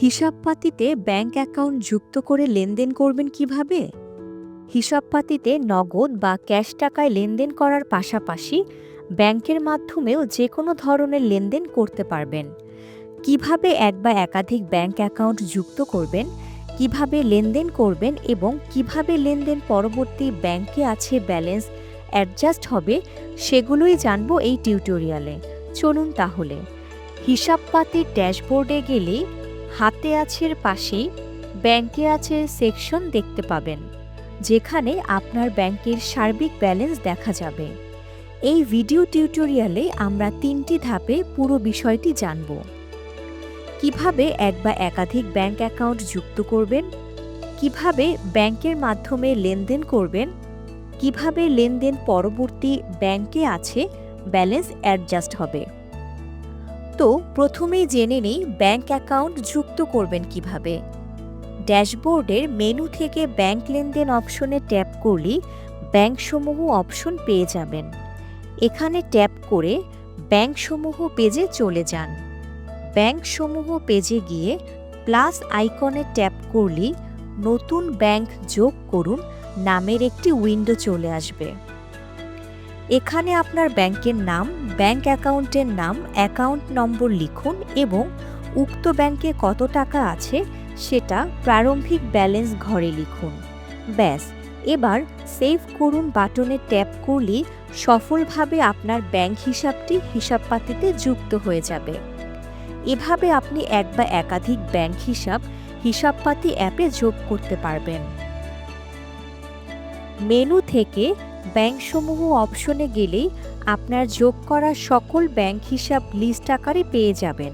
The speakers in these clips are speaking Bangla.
হিসাবপাতিতে ব্যাংক অ্যাকাউন্ট যুক্ত করে লেনদেন করবেন কীভাবে? হিসাবপাতিতে নগদ বা ক্যাশ টাকায় লেনদেন করার পাশাপাশি ব্যাংকের মাধ্যমেও যে কোনো ধরনের লেনদেন করতে পারবেন। কীভাবে এক বা একাধিক ব্যাংক অ্যাকাউন্ট যুক্ত করবেন, কীভাবে লেনদেন করবেন এবং কীভাবে লেনদেন পরবর্তী ব্যাংকে আছে ব্যালেন্স অ্যাডজাস্ট হবে, সেগুলোই জানব এই টিউটোরিয়ালে। চলুন তাহলে। হিসাবপাতির ড্যাশবোর্ডে গেলেই হাতে আছের পাশেই ব্যাংকে আছে সেকশন দেখতে পাবেন, যেখানে আপনার ব্যাংকের সার্বিক ব্যালেন্স দেখা যাবে। এই ভিডিও টিউটোরিয়ালে আমরা তিনটি ধাপে পুরো বিষয়টি জানব। কীভাবে এক বা একাধিক ব্যাংক অ্যাকাউন্ট যুক্ত করবেন? কীভাবে ব্যাংকের মাধ্যমে লেনদেন করবেন? কীভাবে লেনদেন পরবর্তী ব্যাংকে আছে ব্যালেন্স অ্যাডজাস্ট হবে? তো প্রথমেই জেনে নেই ব্যাংক অ্যাকাউন্ট যুক্ত করবেন কীভাবে। ড্যাশবোর্ডের মেনু থেকে ব্যাংক লেনদেন অপশনে ট্যাপ করলেই ব্যাংকসমূহ অপশন পেয়ে যাবেন। এখানে ট্যাপ করে ব্যাংকসমূহ পেজে চলে যান। ব্যাংকসমূহ পেজে গিয়ে প্লাস আইকনে ট্যাপ করলেই নতুন ব্যাংক যোগ করুন নামের একটি উইন্ডো চলে আসবে। এখানে আপনার ব্যাংকের নাম, ব্যাংক অ্যাকাউন্টের নাম, অ্যাকাউন্ট নম্বর লিখুন এবং উক্ত ব্যাংকে কত টাকা আছে সেটা প্রারম্ভিক ব্যালেন্স ঘরে লিখুন। ব্যাস, এবার সেভ করুন বাটনে ট্যাপ করলেই সফলভাবে আপনার ব্যাংক হিসাবটি হিসাবপাতিতে যুক্ত হয়ে যাবে। এভাবে আপনি এক বা একাধিক ব্যাংক হিসাব, হিসাবপাতি অ্যাপে যোগ করতে পারবেন। মেনু থেকে ব্যাংকসমূহ অপশনে গেলেই আপনার যোগ করা সকল ব্যাংক হিসাব লিস্ট আকারে পেয়ে যাবেন।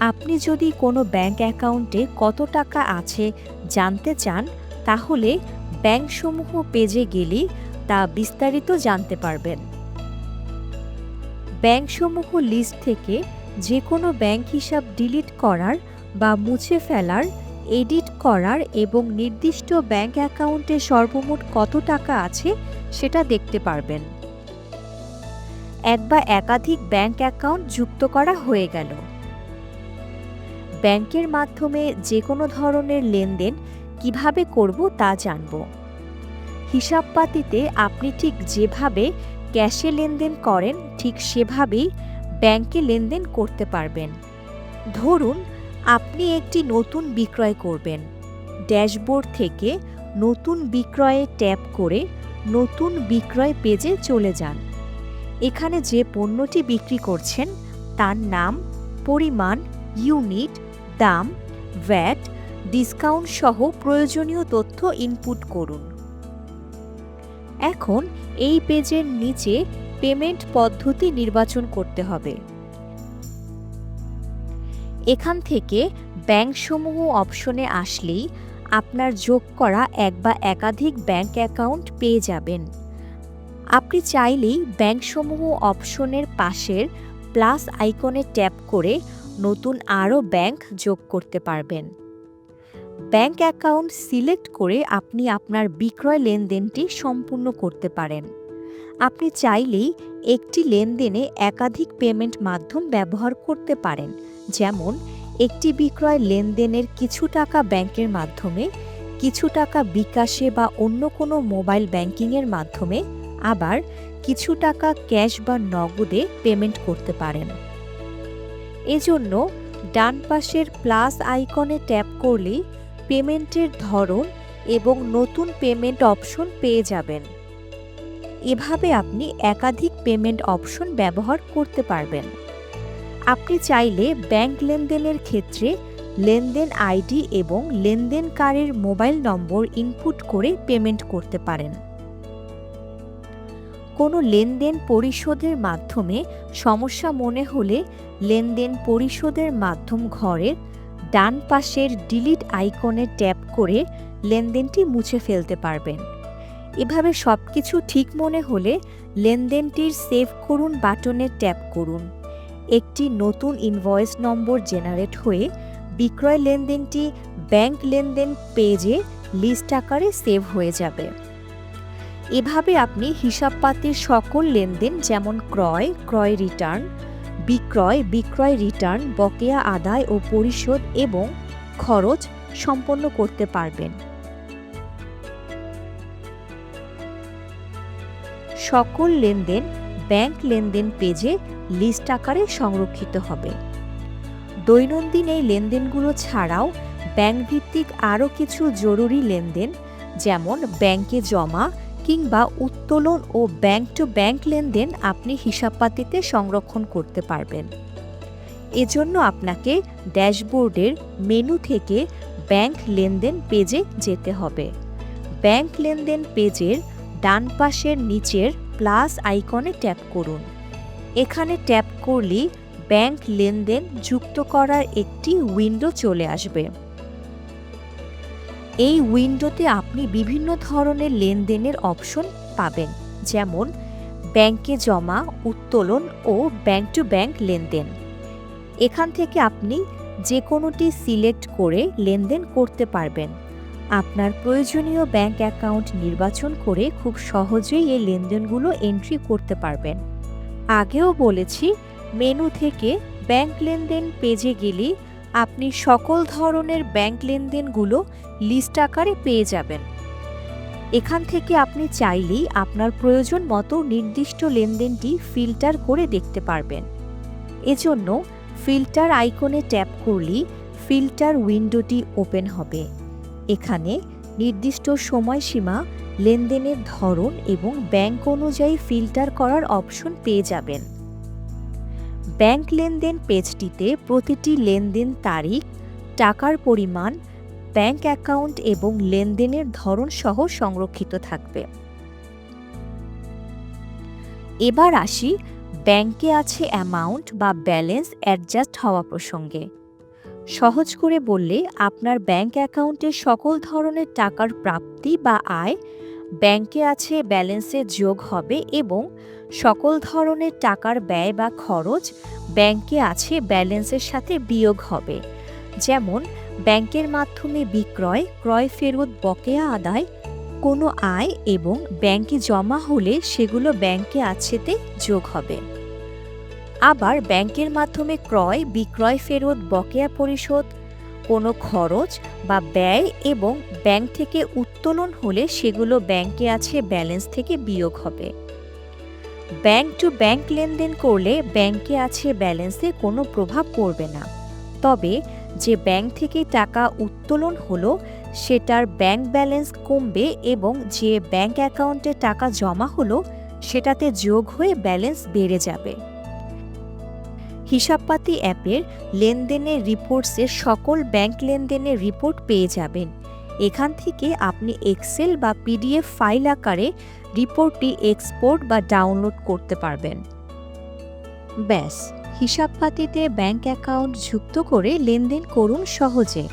আপনি যদি কোনো ব্যাংক অ্যাকাউন্টে কত টাকা আছে জানতে চান, তাহলে ব্যাংকসমূহ পেজে গেলেই তা বিস্তারিত জানতে পারবেন। ব্যাংকসমূহ লিস্ট থেকে যে কোনো ব্যাংক হিসাব ডিলিট করার বা মুছে ফেলার এডিট করার এবং নির্দিষ্ট ব্যাংক অ্যাকাউন্টে সর্বমোট কত টাকা আছে সেটা দেখতে পারবেন। এক বা একাধিক ব্যাংক অ্যাকাউন্ট যুক্ত করা হয়ে গেল। ব্যাংকের মাধ্যমে যে কোনো ধরনের লেনদেন কীভাবে করব তা জানব। হিসাবপাতিতে আপনি ঠিক যেভাবে ক্যাশে লেনদেন করেন ঠিক সেভাবেই ব্যাংকে লেনদেন করতে পারবেন। ধরুন আপনি একটি নতুন বিক্রয় করবেন। ড্যাশবোর্ড থেকে নতুন বিক্রয়ে ট্যাপ করে নতুন বিক্রয় পেজে চলে যান। এখানে যে পণ্যটি বিক্রি করছেন, তার নাম, পরিমাণ, ইউনিট, দাম, ভ্যাট, ডিসকাউন্ট সহ প্রয়োজনীয় তথ্য ইনপুট করুন। এখন এই পেজের নিচে পেমেন্ট পদ্ধতি নির্বাচন করতে হবে। এখান থেকে ব্যাংকসমূহ অপশনে আসলেই আপনার যোগ করা এক বা একাধিক ব্যাংক অ্যাকাউন্ট পেয়ে যাবেন। আপনি চাইলেই ব্যাংকসমূহ অপশনের পাশের প্লাস আইকনে ট্যাপ করে নতুন আরও ব্যাংক যোগ করতে পারবেন। ব্যাংক অ্যাকাউন্ট সিলেক্ট করে আপনি আপনার বিক্রয় লেনদেনটি সম্পূর্ণ করতে পারেন। আপনি চাইলেই একটি লেনদেনে একাধিক পেমেন্ট মাধ্যম ব্যবহার করতে পারেন। যেমন, একটি বিক্রয় লেনদেনের কিছু টাকা ব্যাংকের মাধ্যমে, কিছু টাকা বিকাশে বা অন্য কোনো মোবাইল ব্যাংকিংয়ের মাধ্যমে, আবার কিছু টাকা ক্যাশ বা নগদে পেমেন্ট করতে পারেন। এজন্য ডান পাশের প্লাস আইকনে ট্যাপ করলেই পেমেন্টের ধরন এবং নতুন পেমেন্ট অপশন পেয়ে যাবেন। এভাবে আপনি একাধিক পেমেন্ট অপশন ব্যবহার করতে পারবেন। আপনি চাইলে ব্যাংক লেনদেনের ক্ষেত্রে লেনদেন আইডি এবং লেনদেনকারীর মোবাইল নম্বর ইনপুট করে পেমেন্ট করতে পারেন। কোনো লেনদেন পরিশোধের মাধ্যমে সমস্যা মনে হলে লেনদেন পরিশোধের মাধ্যম ঘরের ডান পাশের ডিলিট আইকনে ট্যাপ করে লেনদেনটি মুছে ফেলতে পারবেন। এভাবে সব কিছু ঠিক মনে হলে লেনদেনটির সেভ করুন বাটনে ট্যাপ করুন। একটি নতুন ইনভয়েস নম্বর জেনারেট হয়ে বিক্রয় লেনদেনটি ব্যাংক লেনদেন পেজে লিস্ট আকারে সেভ হয়ে যাবে। এভাবে আপনি হিসাবপাতির সকল লেনদেন যেমন ক্রয় ক্রয় রিটার্ন বিক্রয় বিক্রয় রিটার্ন বকেয়া আদায় ও পরিশোধ এবং খরচ সম্পন্ন করতে পারবেন। সকল লেনদেন ব্যাংক লেনদেন পেজে লিস্ট আকারে সংরক্ষিত হবে। দৈনন্দিন এই লেনদেনগুলো ছাড়াও ব্যাংক ভিত্তিক আরও কিছু জরুরি লেনদেন, যেমন ব্যাংকে জমা কিংবা উত্তোলন ও ব্যাংক টু ব্যাংক লেনদেন আপনি হিসাবপাতিতে সংরক্ষণ করতে পারবেন। এজন্য আপনাকে ড্যাশবোর্ডের মেনু থেকে ব্যাংক লেনদেন পেজে যেতে হবে। ব্যাংক লেনদেন পেজের ডান পাশের নিচের প্লাস আইকনে ট্যাপ করুন। এখানে ট্যাপ করলেই ব্যাংক লেনদেন যুক্ত করার একটি উইন্ডো চলে আসবে। এই উইন্ডোতে আপনি বিভিন্ন ধরনের লেনদেনের অপশন পাবেন, যেমন ব্যাংকে জমা, উত্তোলন ও ব্যাংক টু ব্যাংক লেনদেন। এখান থেকে আপনি যে কোনোটি সিলেক্ট করে লেনদেন করতে পারবেন। আপনার প্রয়োজনীয় ব্যাংক অ্যাকাউন্ট নির্বাচন করে খুব সহজেই এই লেনদেনগুলো এন্ট্রি করতে পারবেন। আগেও বলেছি মেনু থেকে ব্যাংক লেনদেন পেজে গেলে আপনি সকল ধরনের ব্যাংক লেনদেনগুলো লিস্ট আকারে পেয়ে যাবেন। এখান থেকে আপনি চাইলেই আপনার প্রয়োজন মতো নির্দিষ্ট লেনদেনটি ফিল্টার করে দেখতে পারবেন। এজন্য ফিল্টার আইকনে ট্যাপ করলেই ফিল্টার উইন্ডোটি ওপেন হবে। এখানে নির্দিষ্ট সময়সীমা, লেনদেনের ধরন এবং ব্যাংক অনুযায়ী ফিল্টার করার অপশন পেয়ে যাবেন। ব্যাংক লেনদেন পেজটিতে প্রতিটি লেনদেন তারিখ, টাকার পরিমাণ, ব্যাংক অ্যাকাউন্ট এবং লেনদেনের ধরন সহ সংরক্ষিত থাকবে। এবার আসি ব্যাংকে আছে অ্যামাউন্ট বা ব্যালেন্স অ্যাডজাস্ট হওয়া প্রসঙ্গে। সহজ করে বললে, আপনার ব্যাংক অ্যাকাউন্টে সকল ধরনের টাকার প্রাপ্তি বা আয় ব্যাংকে আছে, ব্যালেন্সে যোগ হবে এবং সকল ধরনের টাকার ব্যয় বা খরচ ব্যাংকে আছে, ব্যালেন্সের সাথে বিয়োগ হবে। যেমন, ব্যাংকের মাধ্যমে বিক্রয়, ক্রয় ফেরত, বকেয়া আদায়, কোনো আয় এবং ব্যাংকে জমা হলে সেগুলো ব্যাংকে আছেতে যোগ হবে। আবার ব্যাংকের মাধ্যমে ক্রয়, বিক্রয়, ফেরত, বকেয়া পরিশোধ, কোনো খরচ বা ব্যয় এবং ব্যাংক থেকে উত্তোলন হলে সেগুলো ব্যাংকে আছে, ব্যালেন্স থেকে বিয়োগ হবে। ব্যাংক টু ব্যাংক লেনদেন করলে ব্যাংকে আছে, ব্যালেন্সে কোনো প্রভাব পড়বে না। তবে যে ব্যাংক থেকে টাকা উত্তোলন হলো, সেটার ব্যাংক ব্যালেন্স কমবে এবং যে ব্যাংক অ্যাকাউন্টে টাকা জমা হলো, সেটাতে যোগ হয়ে ব্যালেন্স বেড়ে যাবে। হিসাবপাতি অ্যাপের লেনদেনের রিপোর্টসে সকল ব্যাংক লেনদেনের রিপোর্ট পেয়ে যাবেন। এখান থেকে আপনি এক্সেল বা পিডিএফ ফাইল আকারে রিপোর্টটি এক্সপোর্ট বা ডাউনলোড করতে পারবেন। ব্যাস, হিসাবপাতিতে ব্যাংক অ্যাকাউন্ট যুক্ত করে লেনদেন করুন সহজে।